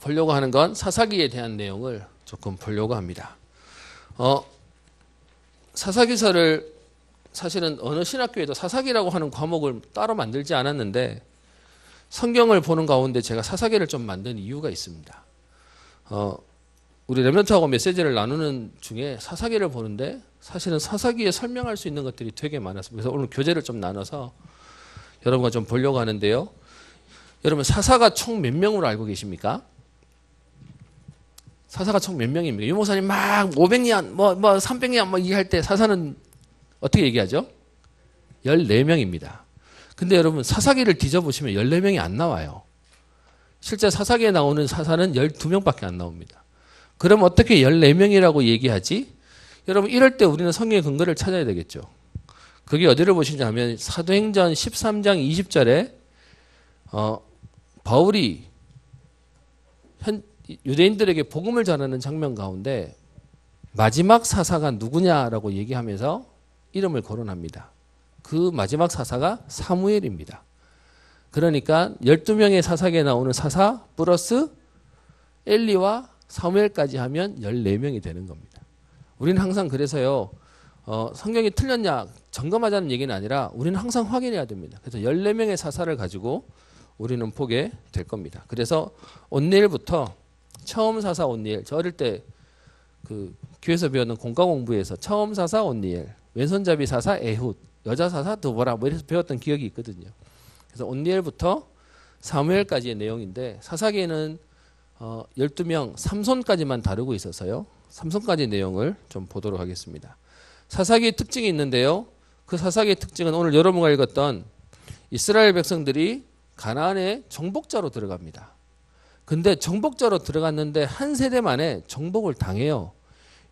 보려고 하는 건 사사기에 대한 내용을 조금 보려고 합니다. 어, 사사기서를 사실은 어느 신학교에도 사사기라고 하는 과목을 따로 만들지 않았는데 성경을 보는 가운데 제가 사사기를 좀 만든 이유가 있습니다. 어, 우리 레멘트하고 메시지를 나누는 중에 사사기를 보는데 사실은 사사기에 설명할 수 있는 것들이 되게 많았습니다. 그래서 오늘 교재를 좀 나눠서 여러분과 좀 보려고 하는데요. 여러분 사사가 총 몇 명으로 알고 계십니까? 사사가 총 몇 명입니까? 유목사님 막 500년 뭐 뭐 300년 뭐 얘기할 때 사사는 어떻게 얘기하죠? 14명입니다. 근데 여러분 사사기를 뒤져보시면 14명이 안 나와요. 실제 사사기에 나오는 사사는 12명밖에 안 나옵니다. 그럼 어떻게 14명이라고 얘기하지? 여러분 이럴 때 우리는 성경의 근거를 찾아야 되겠죠. 그게 어디를 보시냐면 사도행전 13장 20절에 어, 바울이 현, 유대인들에게 복음을 전하는 장면 가운데 마지막 사사가 누구냐라고 얘기하면서 이름을 거론합니다. 그 마지막 사사가 사무엘입니다. 그러니까 12명의 사사기에 나오는 사사 플러스 엘리와 사무엘까지 하면 14명이 되는 겁니다. 우리는 항상 그래서요. 어, 성경이 틀렸냐 점검하자는 얘기는 아니라 우리는 항상 확인해야 됩니다. 그래서 14명의 사사를 가지고 우리는 보게 될 겁니다. 그래서 온니엘부터 처음 사사 온니엘 저 어릴 때 그 교회에서 배웠는 공과 공부에서 처음 사사 온니엘 왼손잡이 사사 에훗 여자 사사 드보라 뭐 이래서 배웠던 기억이 있거든요. 그래서 온니엘부터 사무엘까지의 내용인데 사사기에는 어, 12명 삼손까지만 다루고 있어서요. 삼손까지 내용을 좀 보도록 하겠습니다. 사사기의 특징이 있는데요. 그 사사기의 특징은 오늘 여러분가 읽었던 이스라엘 백성들이 가나안에 정복자로 들어갑니다. 근데 정복자로 들어갔는데 한 세대 만에 정복을 당해요.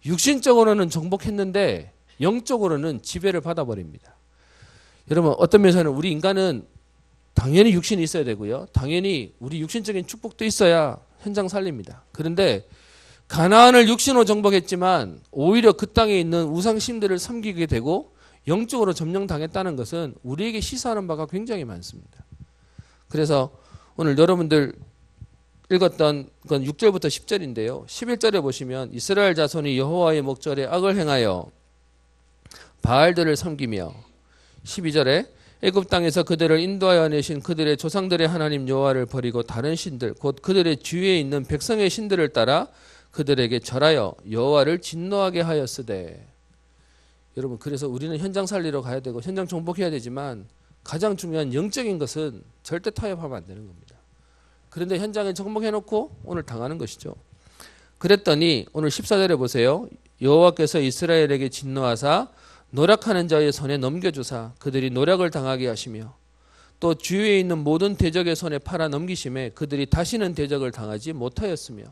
육신적으로는 정복했는데 영적으로는 지배를 받아버립니다. 여러분 어떤 면에서는 우리 인간은 당연히 육신이 있어야 되고요. 당연히 우리 육신적인 축복도 있어야 현장 살립니다. 그런데 가나안을 육신으로 정복했지만 오히려 그 땅에 있는 우상신들을 섬기게 되고 영적으로 점령당했다는 것은 우리에게 시사하는 바가 굉장히 많습니다. 그래서 오늘 여러분들 읽었던 건 6절부터 10절인데요. 11절에 보시면 이스라엘 자손이 여호와의 목전에 악을 행하여 바알들을 섬기며 12절에 애굽 땅에서 그들을 인도하여 내신 그들의 조상들의 하나님 여호와를 버리고 다른 신들 곧 그들의 주위에 있는 백성의 신들을 따라 그들에게 절하여 여호와를 진노하게 하였으되 여러분 그래서 우리는 현장 살리러 가야 되고 현장 정복해야 되지만 가장 중요한 영적인 것은 절대 타협하면 안 되는 겁니다. 그런데 현장에 정복해 놓고 오늘 당하는 것이죠. 그랬더니 오늘 14절에 보세요. 여호와께서 이스라엘에게 진노하사 노력하는 자의 손에 넘겨주사 그들이 노력을 당하게 하시며 또 주위에 있는 모든 대적의 손에 팔아 넘기심에 그들이 다시는 대적을 당하지 못하였으며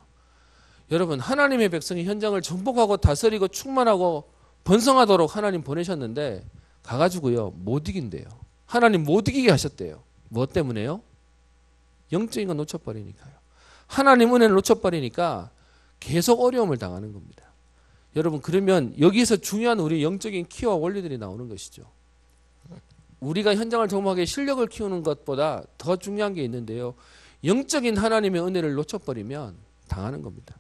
여러분 하나님의 백성이 현장을 정복하고 다스리고 충만하고 번성하도록 하나님 보내셨는데 가가지고요 못 이긴대요. 하나님 못 이기게 하셨대요. 뭐 때문에요? 영적인 건 놓쳐버리니까요. 하나님 은혜를 놓쳐버리니까 계속 어려움을 당하는 겁니다. 여러분 그러면 여기서 중요한 우리 영적인 키와 원리들이 나오는 것이죠. 우리가 현장을 정복하게 실력을 키우는 것보다 더 중요한 게 있는데요. 영적인 하나님의 은혜를 놓쳐버리면 당하는 겁니다.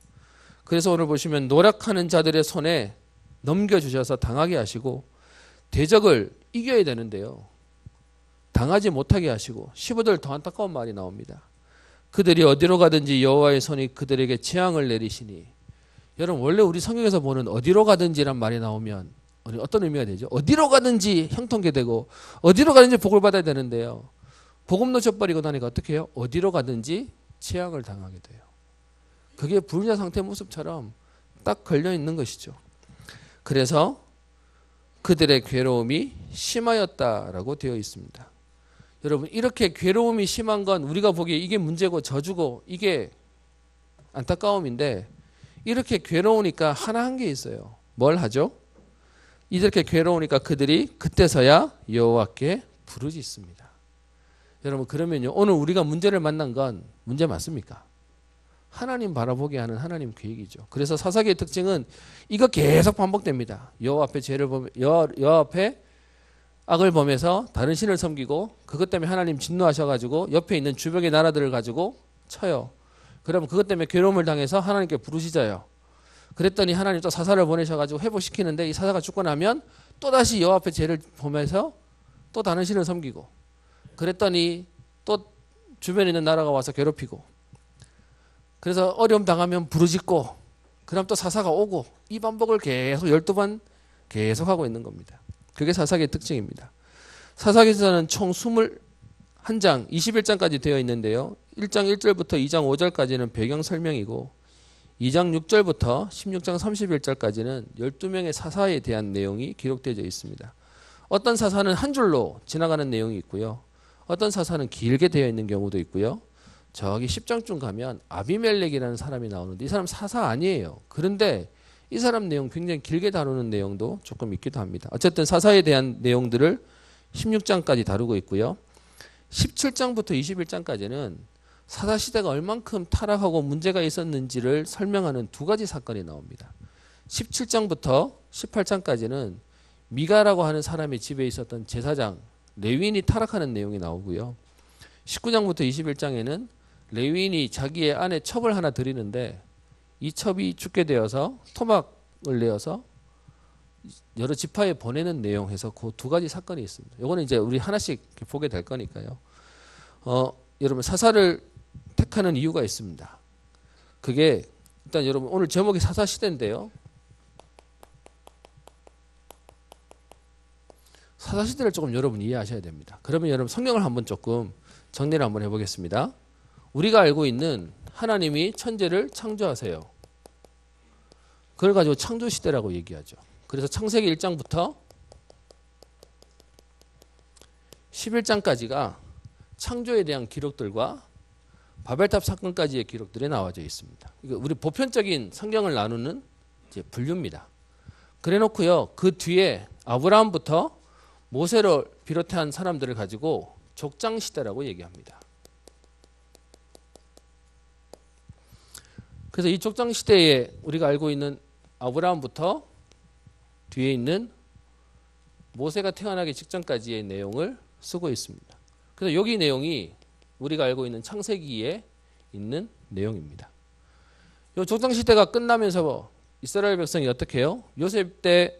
그래서 오늘 보시면 노력하는 자들의 손에 넘겨주셔서 당하게 하시고 대적을 이겨야 되는데요. 당하지 못하게 하시고 15절 더 안타까운 말이 나옵니다. 그들이 어디로 가든지 여호와의 손이 그들에게 재앙을 내리시니 여러분 원래 우리 성경에서 보는 어디로 가든지란 말이 나오면 어떤 의미가 되죠? 어디로 가든지 형통케 되고 어디로 가든지 복을 받아야 되는데요. 복음 놓쳐버리고 나니까 어떻게 해요? 어디로 가든지 재앙을 당하게 돼요. 그게 불자 상태 모습처럼 딱 걸려 있는 것이죠. 그래서 그들의 괴로움이 심하였다라고 되어 있습니다. 여러분 이렇게 괴로움이 심한 건 우리가 보기에 이게 문제고 저주고 이게 안타까움인데 이렇게 괴로우니까 하나 한 게 있어요. 뭘 하죠? 이렇게 괴로우니까 그들이 그때서야 여호와께 부르짖습니다. 여러분 그러면요 오늘 우리가 문제를 만난 건 문제 맞습니까? 하나님 바라보게 하는 하나님 계획이죠. 그래서 사사기의 특징은 이거 계속 반복됩니다. 여호와 앞에 죄를 범 여호와, 앞에 악을 범해서 다른 신을 섬기고 그것 때문에 하나님 진노하셔가지고 옆에 있는 주변의 나라들을 가지고 쳐요. 그러면 그것 때문에 괴로움을 당해서 하나님께 부르시자요. 그랬더니 하나님 또 사사를 보내셔가지고 회복시키는데 이 사사가 죽고 나면 또 다시 여호와 앞에 죄를 보면서 또 다른 신을 섬기고 그랬더니 또 주변에 있는 나라가 와서 괴롭히고 그래서 어려움 당하면 부르짖고 그럼 또 사사가 오고 이 반복을 계속 12번 계속 하고 있는 겁니다. 그게 사사기의 특징입니다. 사사기에서는 총 21장, 21장까지 되어 있는데요. 1장 1절부터 2장 5절까지는 배경 설명이고 2장 6절부터 16장 31절까지는 12명의 사사에 대한 내용이 기록되어 있습니다. 어떤 사사는 한 줄로 지나가는 내용이 있고요. 어떤 사사는 길게 되어 있는 경우도 있고요. 저기 10장쯤 가면 아비멜렉이라는 사람이 나오는데 이 사람 사사 아니에요. 그런데 이 사람 내용 굉장히 길게 다루는 내용도 조금 있기도 합니다. 어쨌든 사사에 대한 내용들을 16장까지 다루고 있고요. 17장부터 21장까지는 사사 시대가 얼만큼 타락하고 문제가 있었는지를 설명하는 두 가지 사건이 나옵니다. 17장부터 18장까지는 미가라고 하는 사람의 집에 있었던 제사장 레윈이 타락하는 내용이 나오고요. 19장부터 21장에는 레윈이 자기의 아내 첩을 하나 드리는데 이 첩이 죽게 되어서 토막을 내어서 여러 지파에 보내는 내용 해서 그 두 가지 사건이 있습니다. 요거는 이제 우리 하나씩 보게 될 거니까요. 어, 여러분 사사를 택하는 이유가 있습니다. 그게 일단 여러분 오늘 제목이 사사 시대인데요. 사사 시대를 조금 여러분 이해하셔야 됩니다. 그러면 여러분 성경을 한번 조금 정리를 한번 해보겠습니다. 우리가 알고 있는 하나님이 천재를 창조하세요. 그걸 가지고 창조 시대라고 얘기하죠. 그래서 창세기 1장부터 11장까지가 창조에 대한 기록들과 바벨탑 사건까지의 기록들이 나와져 있습니다. 우리 보편적인 성경을 나누는 분류입니다. 그래놓고요 그 뒤에 아브라함부터 모세를 비롯한 사람들을 가지고 족장 시대라고 얘기합니다. 그래서 이 족장 시대에 우리가 알고 있는 아브라함부터 뒤에 있는 모세가 태어나기 직전까지의 내용을 쓰고 있습니다. 그래서 여기 내용이 우리가 알고 있는 창세기에 있는 내용입니다. 이 족장 시대가 끝나면서 이스라엘 백성이 어떻게 해요? 요셉 때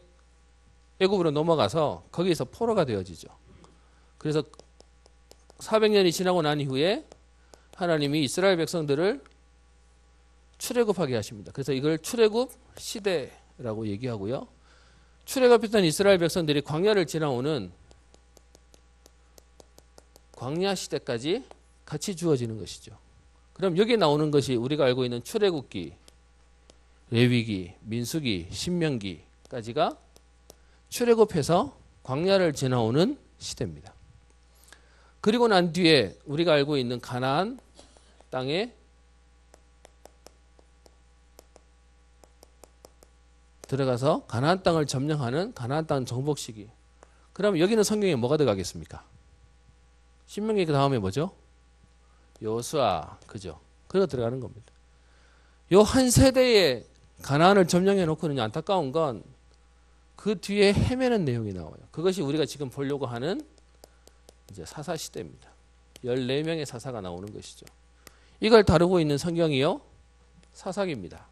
애굽으로 넘어가서 거기서 포로가 되어지죠. 그래서 400년이 지나고 난 이후에 하나님이 이스라엘 백성들을 출애굽하게 하십니다. 그래서 이걸 출애굽 시대라고 얘기하고요. 출애굽했던 이스라엘 백성들이 광야를 지나오는 광야 시대까지 같이 주어지는 것이죠. 그럼 여기 나오는 것이 우리가 알고 있는 출애굽기, 레위기, 민수기, 신명기까지가 출애굽해서 광야를 지나오는 시대입니다. 그리고 난 뒤에 우리가 알고 있는 가나안 땅에 들어가서 가나안 땅을 점령하는 가나안 땅 정복 시기. 그럼 여기는 성경에 뭐가 들어가겠습니까? 신명기 그 다음에 뭐죠? 여수아 그죠? 그거 들어가는 겁니다. 요 한 세대에 가나안을 점령해 놓고는 안타까운 건 그 뒤에 헤매는 내용이 나와요. 그것이 우리가 지금 보려고 하는 이제 사사 시대입니다. 14명의 사사가 나오는 것이죠. 이걸 다루고 있는 성경이요. 사사기입니다.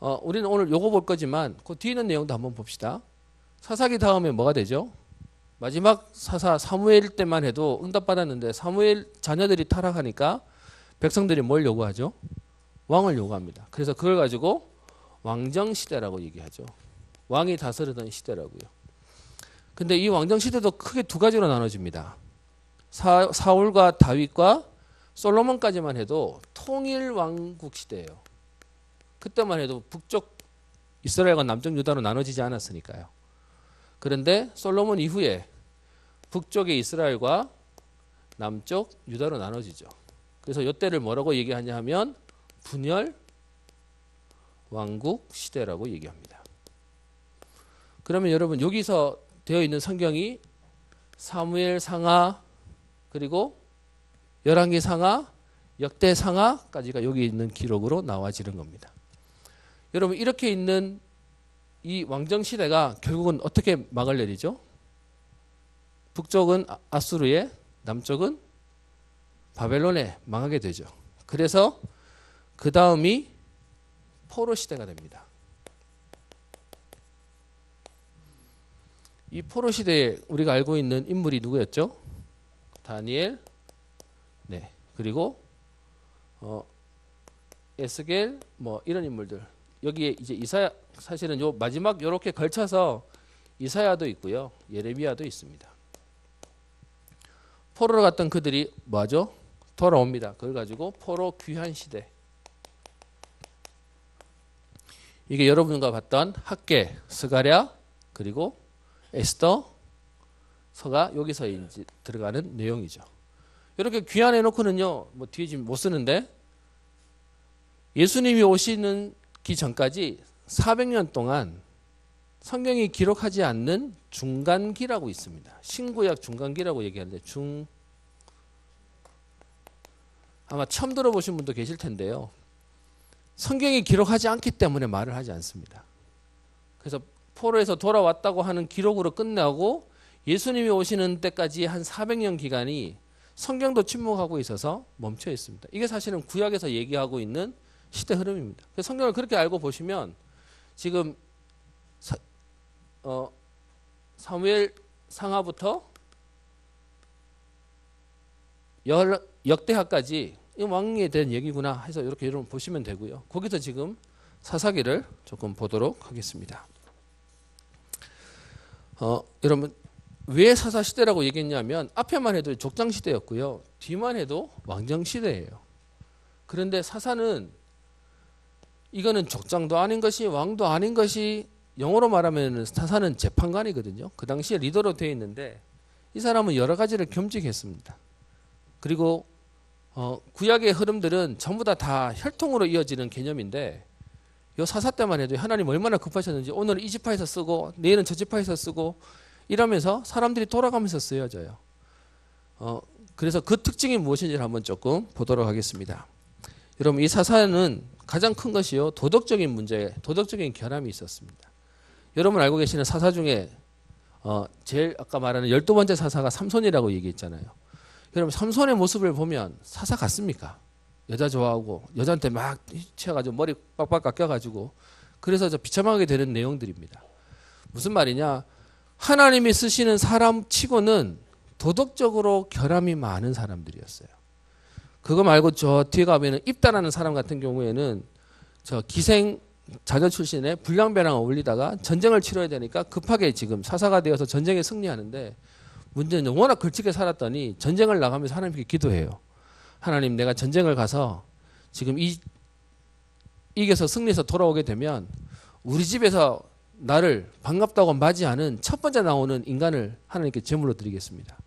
어, 우리는 오늘 요거 볼 거지만 그 뒤에 있는 내용도 한번 봅시다. 사사기 다음에 뭐가 되죠? 마지막 사사 사무엘 때만 해도 응답받았는데 사무엘 자녀들이 타락하니까 백성들이 뭘 요구하죠? 왕을 요구합니다. 그래서 그걸 가지고 왕정 시대라고 얘기하죠. 왕이 다스리던 시대라고요. 근데 이 왕정 시대도 크게 두 가지로 나눠집니다. 사, 사울과 다윗과 솔로몬까지만 해도 통일 왕국 시대예요. 그때만 해도 북쪽 이스라엘과 남쪽 유다로 나눠지지 않았으니까요. 그런데 솔로몬 이후에 북쪽의 이스라엘과 남쪽 유다로 나눠지죠. 그래서 이때를 뭐라고 얘기하냐 하면 분열 왕국 시대라고 얘기합니다. 그러면 여러분 여기서 되어 있는 성경이 사무엘 상하 그리고 열왕기 상하 역대 상하까지가 여기 있는 기록으로 나와지는 겁니다. 여러분 이렇게 있는 이 왕정 시대가 결국은 어떻게 막을 내리죠? 북쪽은 아수르에 남쪽은 바벨론에 망하게 되죠. 그래서 그 다음이 포로 시대가 됩니다. 이 포로 시대에 우리가 알고 있는 인물이 누구였죠? 다니엘, 네 그리고 어, 에스겔 뭐 이런 인물들 여기에 이제 이사야 사실은 요 마지막 요렇게 걸쳐서 이사야도 있고요 예레미야도 있습니다. 포로로 갔던 그들이 뭐죠? 돌아옵니다. 그걸 가지고 포로 귀환 시대. 이게 여러분과 봤던 학계, 스가랴 그리고 에스더 서가 여기서 이제 들어가는 내용이죠. 이렇게 귀환해 놓고는요. 뭐 뒤에 지금 못 쓰는데 예수님이 오시는 기 전까지 400년 동안 성경이 기록하지 않는 중간기라고 있습니다. 신구약 중간기라고 얘기하는데 중 아마 처음 들어보신 분도 계실 텐데요. 성경이 기록하지 않기 때문에 말을 하지 않습니다. 그래서 포로에서 돌아왔다고 하는 기록으로 끝나고 예수님이 오시는 때까지 한 400년 기간이 성경도 침묵하고 있어서 멈춰 있습니다. 이게 사실은 구약에서 얘기하고 있는 시대 흐름입니다. 성경을 그렇게 알고 보시면 지금 사, 어, 사무엘 상하부터 열, 역대하까지 이 왕에 대한 얘기구나 해서 이렇게 여러분 보시면 되고요. 거기서 지금 사사기를 조금 보도록 하겠습니다. 어, 여러분 왜 사사 시대라고 얘기했냐면 앞에만 해도 족장 시대였고요. 뒤만 해도 왕정 시대예요. 그런데 사사는 이거는 족장도 아닌 것이 왕도 아닌 것이 영어로 말하면 사사는 재판관이거든요. 그 당시에 리더로 되어 있는데 이 사람은 여러 가지를 겸직했습니다. 그리고 어, 구약의 흐름들은 전부 다 다 혈통으로 이어지는 개념인데 요 사사 때만 해도 하나님 얼마나 급하셨는지 오늘 이 지파에서 쓰고 내일은 저 지파에서 쓰고 이러면서 사람들이 돌아가면서 쓰여져요. 어, 그래서 그 특징이 무엇인지를 한번 조금 보도록 하겠습니다. 여러분 이 사사는 가장 큰 것이요 도덕적인 문제, 도덕적인 결함이 있었습니다. 여러분 알고 계시는 사사 중에 어, 제일 아까 말하는 열두 번째 사사가 삼손이라고 얘기했잖아요. 여러분 삼손의 모습을 보면 사사 같습니까? 여자 좋아하고 여자한테 막 치여가지고 머리 빡빡 깎여가지고 그래서 저 비참하게 되는 내용들입니다. 무슨 말이냐? 하나님이 쓰시는 사람 치고는 도덕적으로 결함이 많은 사람들이었어요. 그거 말고 저 뒤에 가면은 입다라는 사람 같은 경우에는 저 기생 자녀 출신의 불량배랑 어울리다가 전쟁을 치러야 되니까 급하게 지금 사사가 되어서 전쟁에 승리하는데 문제는 워낙 걸치게 살았더니 전쟁을 나가면서 하나님께 기도해요. 하나님 내가 전쟁을 가서 지금 이 이겨서 승리해서 돌아오게 되면 우리 집에서 나를 반갑다고 맞이하는 첫 번째 나오는 인간을 하나님께 제물로 드리겠습니다.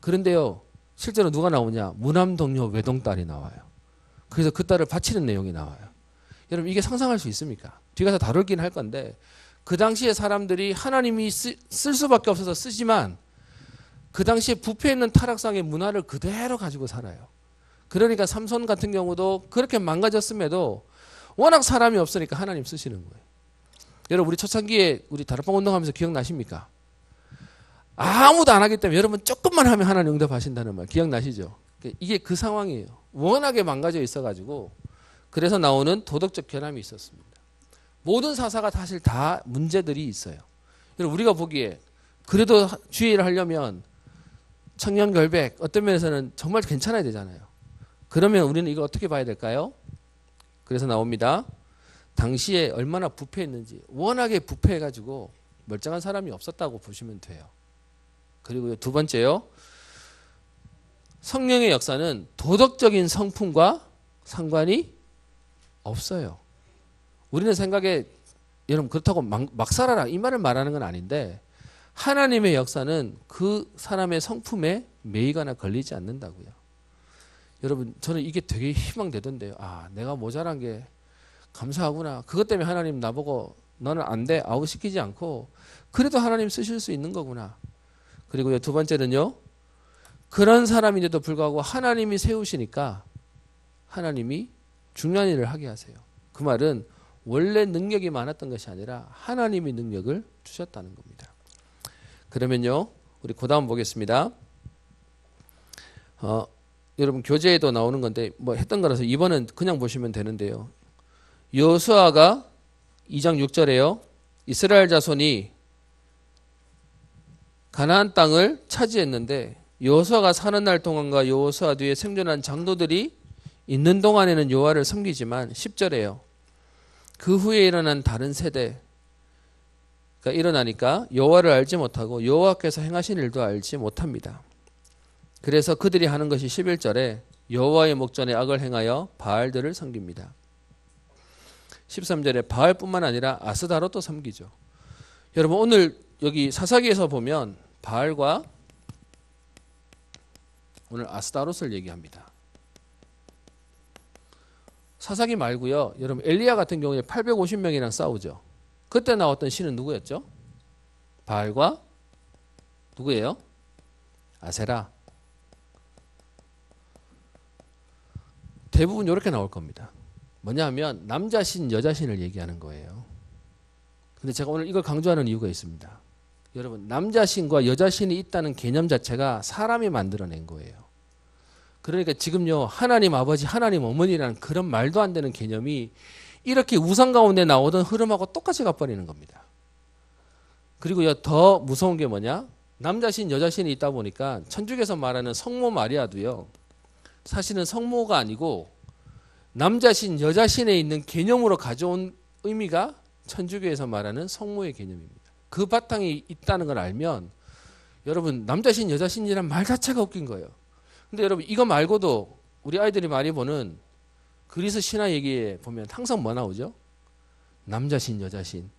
그런데요, 실제로 누가 나오냐? 무남 동료 외동딸이 나와요. 그래서 그 딸을 바치는 내용이 나와요. 여러분 이게 상상할 수 있습니까? 뒤가서 다룰긴 할 건데 그 당시에 사람들이 하나님이 쓰, 쓸 수밖에 없어서 쓰지만 그 당시에 부패 있는 타락상의 문화를 그대로 가지고 살아요. 그러니까 삼손 같은 경우도 그렇게 망가졌음에도 워낙 사람이 없으니까 하나님 쓰시는 거예요. 여러분 우리 초창기에 우리 다락방 운동하면서 기억나십니까? 아무도 안 하기 때문에 여러분 조금만 하면 하나님 응답하신다는 말 기억나시죠? 이게 그 상황이에요. 워낙에 망가져 있어가지고 그래서 나오는 도덕적 결함이 있었습니다. 모든 사사가 사실 다 문제들이 있어요. 우리가 보기에 그래도 주의 를 하려면 청년 결백 어떤 면에서는 정말 괜찮아야 되잖아요. 그러면 우리는 이걸 어떻게 봐야 될까요? 그래서 나옵니다. 당시에 얼마나 부패했는지 워낙에 부패해가지고 멀쩡한 사람이 없었다고 보시면 돼요. 그리고 두 번째요. 성령의 역사는 도덕적인 성품과 상관이 없어요. 우리는 생각에 여러분 그렇다고 막, 막 살아라 이 말을 말하는 건 아닌데 하나님의 역사는 그 사람의 성품에 매이거나 걸리지 않는다고요. 여러분 저는 이게 되게 희망되던데요. 아 내가 모자란 게 감사하구나. 그것 때문에 하나님 나보고 너는 안 돼. 아웃시키지 않고 그래도 하나님 쓰실 수 있는 거구나. 그리고 두 번째는요. 그런 사람인데도 불구하고 하나님이 세우시니까 하나님이 중요한 일을 하게 하세요. 그 말은 원래 능력이 많았던 것이 아니라 하나님이 능력을 주셨다는 겁니다. 그러면요. 우리 그 다음 보겠습니다. 어, 여러분 교재에도 나오는 건데 뭐 했던 거라서 이번은 그냥 보시면 되는데요. 여호수아가 2장 6절에요. 이스라엘 자손이 가나안 땅을 차지했는데 여호수아가 사는 날 동안과 여호수아 뒤에 생존한 장로들이 있는 동안에는 여호와를 섬기지만 10절에요. 그 후에 일어난 다른 세대 가 일어나니까 여호와를 알지 못하고 여호와께서 행하신 일도 알지 못합니다. 그래서 그들이 하는 것이 11절에 여호와의 목전에 악을 행하여 바알들을 섬깁니다. 13절에 바알뿐만 아니라 아스다롯도 섬기죠. 여러분 오늘 여기 사사기에서 보면 바알과 오늘 아스다롯을 얘기합니다. 사사기 말고요. 여러분 엘리야 같은 경우에 850명이랑 싸우죠. 그때 나왔던 신은 누구였죠? 바알과 누구예요? 아세라. 대부분 이렇게 나올 겁니다. 뭐냐 하면 남자 신, 여자 신을 얘기하는 거예요. 근데 제가 오늘 이걸 강조하는 이유가 있습니다. 여러분, 남자 신과 여자 신이 있다는 개념 자체가 사람이 만들어낸 거예요. 그러니까 지금요, 하나님 아버지, 하나님 어머니라는 그런 말도 안 되는 개념이 이렇게 우상 가운데 나오던 흐름하고 똑같이 가버리는 겁니다. 그리고요, 더 무서운 게 뭐냐? 남자 신, 여자 신이 있다 보니까 천주교에서 말하는 성모 마리아도요, 사실은 성모가 아니고 남자 신, 여자 신에 있는 개념으로 가져온 의미가 천주교에서 말하는 성모의 개념입니다. 그 바탕이 있다는 걸 알면 여러분 남자 신, 여자 신이란 말 자체가 웃긴 거예요. 근데 여러분 이거 말고도 우리 아이들이 많이 보는 그리스 신화 얘기에 보면 항상 뭐 나오죠? 남자 신, 여자 신.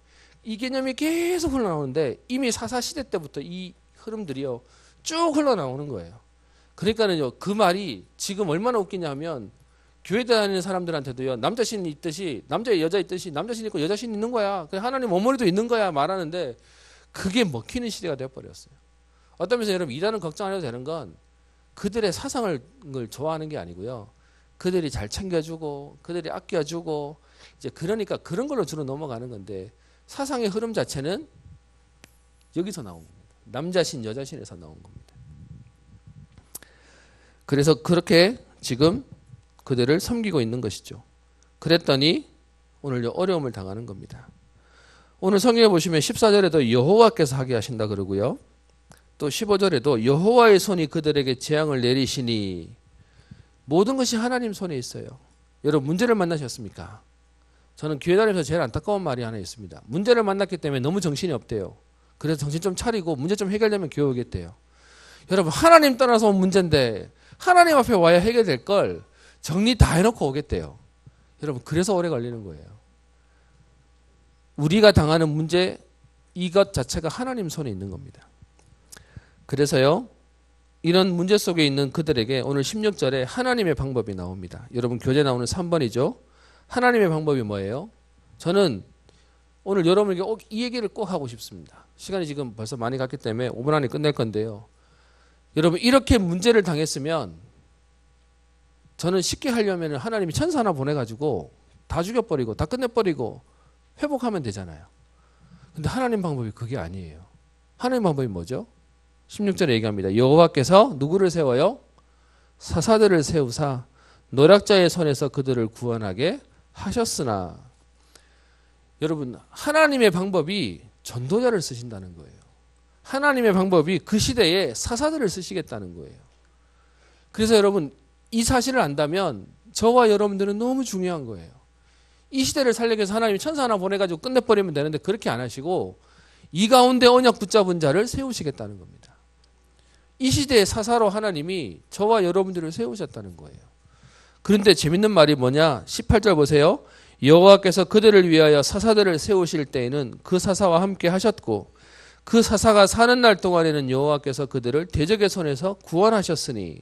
이 개념이 계속 흘러나오는데 이미 사사 시대 때부터 이 흐름들이요 쭉 흘러나오는 거예요. 그러니까는요 그 말이 지금 얼마나 웃기냐면 교회 다니는 사람들한테도요 남자 신이 있듯이 남자 여자 있듯이 남자 신 있고 여자 신 있는 거야. 그 하나님 어머니도 있는 거야 말하는데 그게 먹히는 시대가 되어버렸어요. 어떤 면에서 여러분 이단은 걱정 안 해도 되는 건 그들의 사상을 걸 좋아하는 게 아니고요. 그들이 잘 챙겨주고 그들이 아껴주고 이제 그러니까 그런 걸로 주로 넘어가는 건데 사상의 흐름 자체는 여기서 나온 겁니다. 남자신 여자신에서 나온 겁니다. 그래서 그렇게 지금 그들을 섬기고 있는 것이죠. 그랬더니 오늘 어려움을 당하는 겁니다. 오늘 성경에 보시면 14절에도 여호와께서 하게 하신다 그러고요. 또 15절에도 여호와의 손이 그들에게 재앙을 내리시니 모든 것이 하나님 손에 있어요. 여러분 문제를 만나셨습니까? 저는 교회 다니면서 제일 안타까운 말이 하나 있습니다. 문제를 만났기 때문에 너무 정신이 없대요. 그래서 정신 좀 차리고 문제 좀 해결되면 교회 오겠대요. 여러분 하나님 떠나서 온 문제인데 하나님 앞에 와야 해결될 걸 정리 다 해놓고 오겠대요. 여러분 그래서 오래 걸리는 거예요. 우리가 당하는 문제 이것 자체가 하나님 손에 있는 겁니다. 그래서요. 이런 문제 속에 있는 그들에게 오늘 16절에 하나님의 방법이 나옵니다. 여러분 교재 나오는 3번이죠. 하나님의 방법이 뭐예요? 저는 오늘 여러분에게 꼭이 얘기를 꼭 하고 싶습니다. 시간이 지금 벌써 많이 갔기 때문에 5분 안에 끝낼 건데요. 여러분 이렇게 문제를 당했으면 저는 쉽게 하려면 하나님이 천사 하나 보내가지고 다 죽여버리고 다 끝내버리고 회복하면 되잖아요. 근데 하나님 방법이 그게 아니에요. 하나님 방법이 뭐죠? 16절에 얘기합니다. 여호와께서 누구를 세워요? 사사들을 세우사 노략자의 손에서 그들을 구원하게 하셨으나 여러분 하나님의 방법이 전도자를 쓰신다는 거예요. 하나님의 방법이 그 시대에 사사들을 쓰시겠다는 거예요. 그래서 여러분 이 사실을 안다면 저와 여러분들은 너무 중요한 거예요. 이 시대를 살리기 위해서 하나님이 천사 하나 보내가지고 끝내버리면 되는데 그렇게 안 하시고 이 가운데 언약 붙잡은 자를 세우시겠다는 겁니다. 이 시대의 사사로 하나님이 저와 여러분들을 세우셨다는 거예요. 그런데 재밌는 말이 뭐냐? 18절 보세요. 여호와께서 그들을 위하여 사사들을 세우실 때에는 그 사사와 함께 하셨고 그 사사가 사는 날 동안에는 여호와께서 그들을 대적의 손에서 구원하셨으니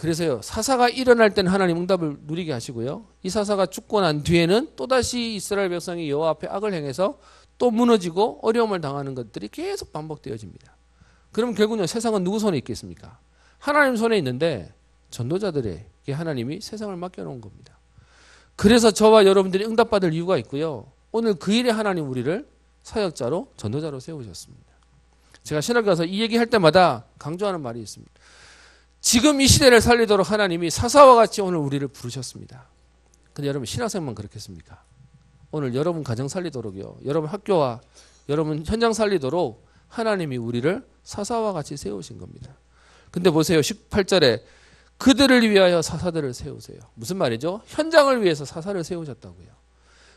그래서요 사사가 일어날 때는 하나님 응답을 누리게 하시고요 이 사사가 죽고 난 뒤에는 또다시 이스라엘 백성이 여호와 앞에 악을 행해서 또 무너지고 어려움을 당하는 것들이 계속 반복되어집니다. 그럼 결국은 세상은 누구 손에 있겠습니까? 하나님 손에 있는데 전도자들에게 하나님이 세상을 맡겨놓은 겁니다. 그래서 저와 여러분들이 응답받을 이유가 있고요. 오늘 그 일에 하나님 우리를 사역자로 전도자로 세우셨습니다. 제가 신학 가서 이 얘기할 때마다 강조하는 말이 있습니다. 지금 이 시대를 살리도록 하나님이 사사와 같이 오늘 우리를 부르셨습니다. 근데 여러분 신학생만 그렇겠습니까? 오늘 여러분 가정 살리도록요. 여러분 학교와 여러분 현장 살리도록 하나님이 우리를 사사와 같이 세우신 겁니다. 근데 보세요. 18절에 그들을 위하여 사사들을 세우세요. 무슨 말이죠? 현장을 위해서 사사를 세우셨다고요.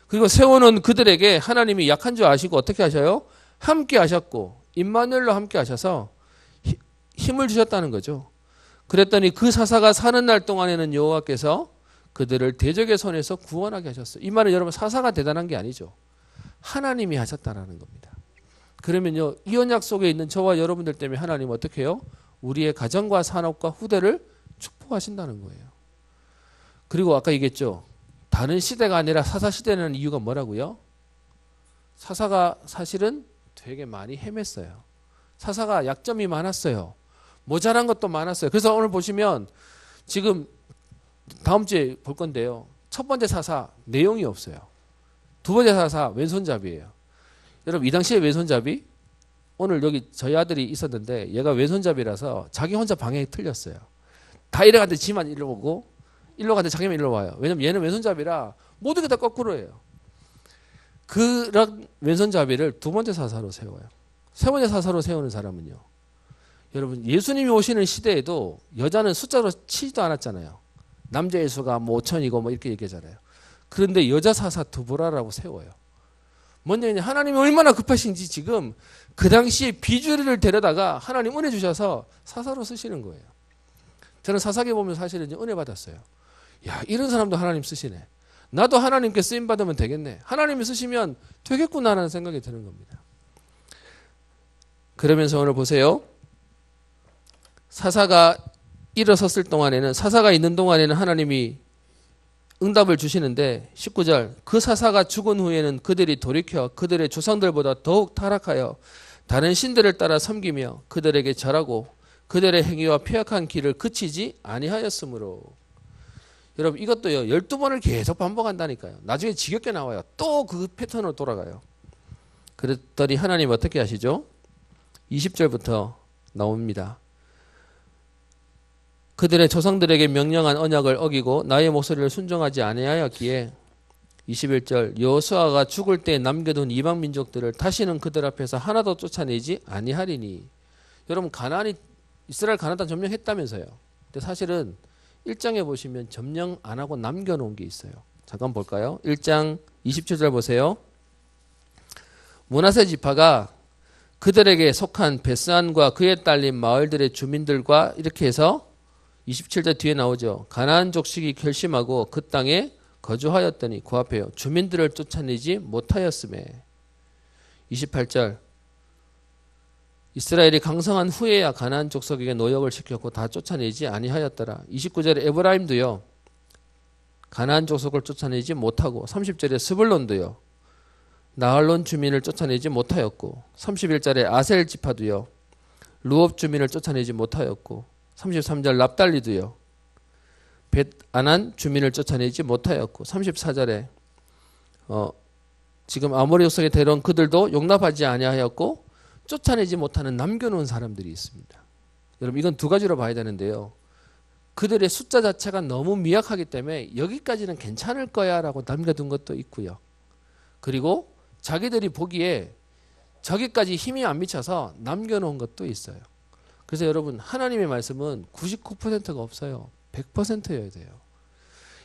그리고 세우는 그들에게 하나님이 약한 줄 아시고 어떻게 하셔요? 함께 하셨고 임마누엘로 함께 하셔서 히- 힘을 주셨다는 거죠. 그랬더니 그 사사가 사는 날 동안에는 여호와께서 그들을 대적의 손에서 구원하게 하셨어요. 이 말은 여러분 사사가 대단한 게 아니죠. 하나님이 하셨다라는 겁니다. 그러면요 이 언약 속에 있는 저와 여러분들 때문에 하나님 어떻게 해요? 우리의 가정과 산업과 후대를 축복하신다는 거예요. 그리고 아까 얘기했죠. 다른 시대가 아니라 사사 시대는 이유가 뭐라고요? 사사가 사실은 되게 많이 헤맸어요. 사사가 약점이 많았어요. 모자란 것도 많았어요. 그래서 오늘 보시면 지금 다음 주에 볼 건데요. 첫 번째 사사 내용이 없어요. 두 번째 사사 왼손잡이에요. 여러분 이 당시에 왼손잡이 오늘 여기 저희 아들이 있었는데 얘가 왼손잡이라서 자기 혼자 방향이 틀렸어요. 다 이래 갔는데 지만 일로 오고 일로 갔는데 자기만 일로 와요. 왜냐면 얘는 왼손잡이라 모든 게 다 거꾸로 해요. 그런 왼손잡이를 두 번째 사사로 세워요. 세 번째 사사로 세우는 사람은요. 여러분 예수님이 오시는 시대에도 여자는 숫자로 치지도 않았잖아요. 남자의 수가 뭐 5천이고 뭐 이렇게 얘기하잖아요. 그런데 여자 사사 두보라라고 세워요. 뭔냐 하나님이 얼마나 급하신지 지금 그 당시에 비주리를 데려다가 하나님 은혜 주셔서 사사로 쓰시는 거예요. 저는 사사기 보면 사실은 은혜 받았어요. 야 이런 사람도 하나님 쓰시네. 나도 하나님께 쓰임 받으면 되겠네. 하나님이 쓰시면 되겠구나라는 생각이 드는 겁니다. 그러면서 오늘 보세요. 사사가 일어섰을 동안에는 사사가 있는 동안에는 하나님이 응답을 주시는데 19절 그 사사가 죽은 후에는 그들이 돌이켜 그들의 조상들보다 더욱 타락하여 다른 신들을 따라 섬기며 그들에게 절하고 그들의 행위와 폐역한 길을 그치지 아니하였으므로. 여러분 이것도요 12번을 계속 반복한다니까요. 나중에 지겹게 나와요. 또 그 패턴으로 돌아가요. 그랬더니 하나님 어떻게 하시죠? 20절부터 나옵니다 그들의 조상들에게 명령한 언약을 어기고 나의 목소리를 순종하지 아니하였기에 21절 여호수아가 죽을 때 남겨둔 이방 민족들을 다시는 그들 앞에서 하나도 쫓아내지 아니하리니 여러분 가나안이 이스라엘 가나안 땅 점령했다면서요. 근데 사실은 1장에 보시면 점령 안 하고 남겨놓은 게 있어요. 잠깐 볼까요? 1장 27절 보세요. 문하세 지파가 그들에게 속한 베스안과 그에 딸린 마을들의 주민들과 이렇게 해서 27절 뒤에 나오죠. 가나안 족식이 결심하고 그 땅에 거주하였더니 그 앞에요. 주민들을 쫓아내지 못하였음에 28절 이스라엘이 강성한 후에야 가나안 족속에게 노역을 시켰고 다 쫓아내지 아니하였더라. 29절에 에브라임도요. 가나안 족속을 쫓아내지 못하고 30절에 스불론도요. 나할론 주민을 쫓아내지 못하였고 31절에 아셀 지파도요. 루업 주민을 쫓아내지 못하였고 33절 납달리도요. 벳아난 주민을 쫓아내지 못하였고 34절에 어 지금 아모리 족속에 데려온 그들도 용납하지 아니하였고 쫓아내지 못하는 남겨놓은 사람들이 있습니다. 여러분 이건 두 가지로 봐야 되는데요. 그들의 숫자 자체가 너무 미약하기 때문에 여기까지는 괜찮을 거야 라고 남겨둔 것도 있고요. 그리고 자기들이 보기에 저기까지 힘이 안 미쳐서 남겨놓은 것도 있어요. 그래서 여러분 하나님의 말씀은 99%가 없어요. 100%여야 돼요.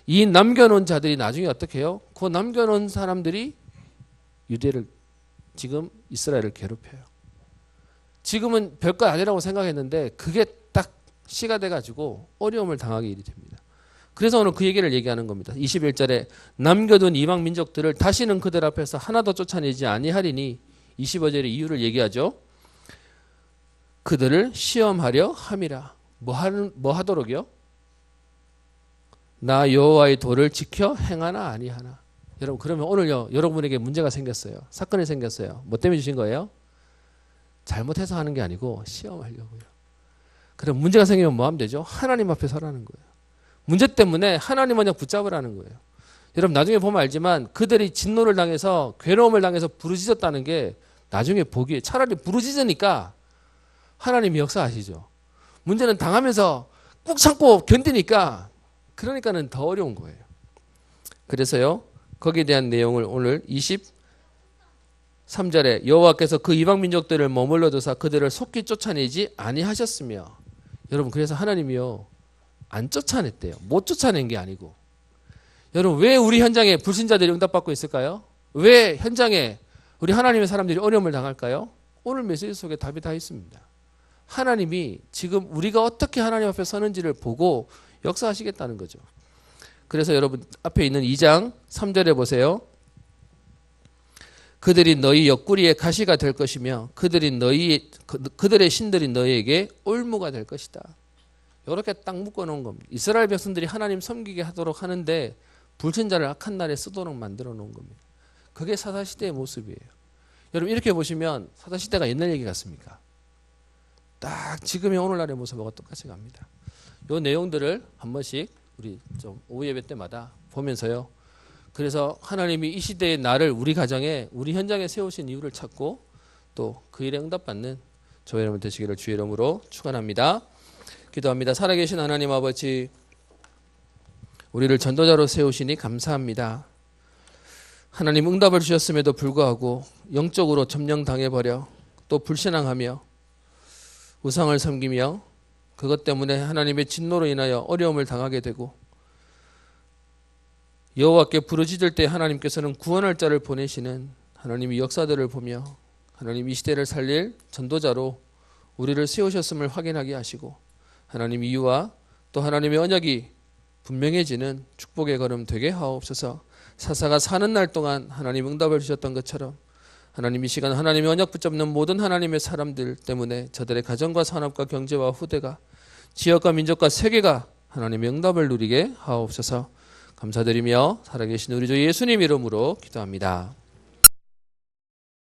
이 남겨놓은 자들이 나중에 어떻게 해요? 그 남겨놓은 사람들이 유대를 지금 이스라엘을 괴롭혀요. 지금은 별거 아니라고 생각했는데 그게 딱 시가 돼가지고 어려움을 당하게 일이 됩니다. 그래서 오늘 그 얘기를 얘기하는 겁니다. 21절에 남겨둔 이방 민족들을 다시는 그들 앞에서 하나도 쫓아내지 아니하리니 25절에 이유를 얘기하죠. 그들을 시험하려 함이라. 뭐 하는 뭐 하도록요? 나 여호와의 도를 지켜 행하나 아니하나. 여러분 그러면 오늘요 여러분에게 문제가 생겼어요. 사건이 생겼어요. 뭐 때문에 주신 거예요? 잘못해서 하는 게 아니고 시험하려고요. 그럼 문제가 생기면 뭐 하면 되죠? 하나님 앞에 서라는 거예요. 문제 때문에 하나님 먼저 붙잡으라는 거예요. 여러분 나중에 보면 알지만 그들이 진노를 당해서 괴로움을 당해서 부르짖었다는 게 나중에 보기에 차라리 부르짖으니까 하나님이 역사하시죠. 문제는 당하면서 꾹꾹 참고 견디니까 그러니까는 더 어려운 거예요. 그래서요. 거기에 대한 내용을 오늘 23절에 여호와께서 그 이방 민족들을 머물러 두사 그들을 속히 쫓아내지 아니하셨으며 여러분 그래서 하나님이요 안 쫓아냈대요. 못 쫓아낸 게 아니고 여러분 왜 우리 현장에 불신자들이 응답받고 있을까요? 왜 현장에 우리 하나님의 사람들이 어려움을 당할까요? 오늘 메시지 속에 답이 다 있습니다. 하나님이 지금 우리가 어떻게 하나님 앞에 서는지를 보고 역사하시겠다는 거죠. 그래서 여러분 앞에 있는 2장 3절에 보세요. 그들이 너희 옆구리에 가시가 될 것이며 그들이 너희 그, 그들의 신들이 너희에게 올무가 될 것이다. 이렇게 딱 묶어 놓은 겁니다. 이스라엘 백성들이 하나님 섬기게 하도록 하는데 불신자를 악한 날에 쓰도록 만들어 놓은 겁니다. 그게 사사 시대의 모습이에요. 여러분 이렇게 보시면 사사 시대가 옛날 얘기 같습니까? 딱 지금의 오늘날의 모습하고 똑같이 갑니다. 요 내용들을 한 번씩 우리 좀 오후 예배 때마다 보면서요. 그래서 하나님이 이 시대의 나를 우리 가정에 우리 현장에 세우신 이유를 찾고 또 그 일에 응답받는 저희 여러분 되시기를 주의 이름으로 축원합니다. 기도합니다. 살아계신 하나님 아버지 우리를 전도자로 세우시니 감사합니다. 하나님 응답을 주셨음에도 불구하고 영적으로 점령당해 버려 또 불신앙하며 우상을 섬기며 그것 때문에 하나님의 진노로 인하여 어려움을 당하게 되고 여호와께 부르짖을 때 하나님께서는 구원할 자를 보내시는 하나님의 역사들을 보며 하나님 이 시대를 살릴 전도자로 우리를 세우셨음을 확인하게 하시고 하나님 이유와 또 하나님의 언약이 분명해지는 축복의 걸음 되게 하옵소서. 사사가 사는 날 동안 하나님 응답을 주셨던 것처럼 하나님 이 시간 하나님의 언약 붙잡는 모든 하나님의 사람들 때문에 저들의 가정과 산업과 경제와 후대가 지역과 민족과 세계가 하나님의 응답을 누리게 하옵소서. 감사드리며 살아계신 우리 주 예수님 이름으로 기도합니다.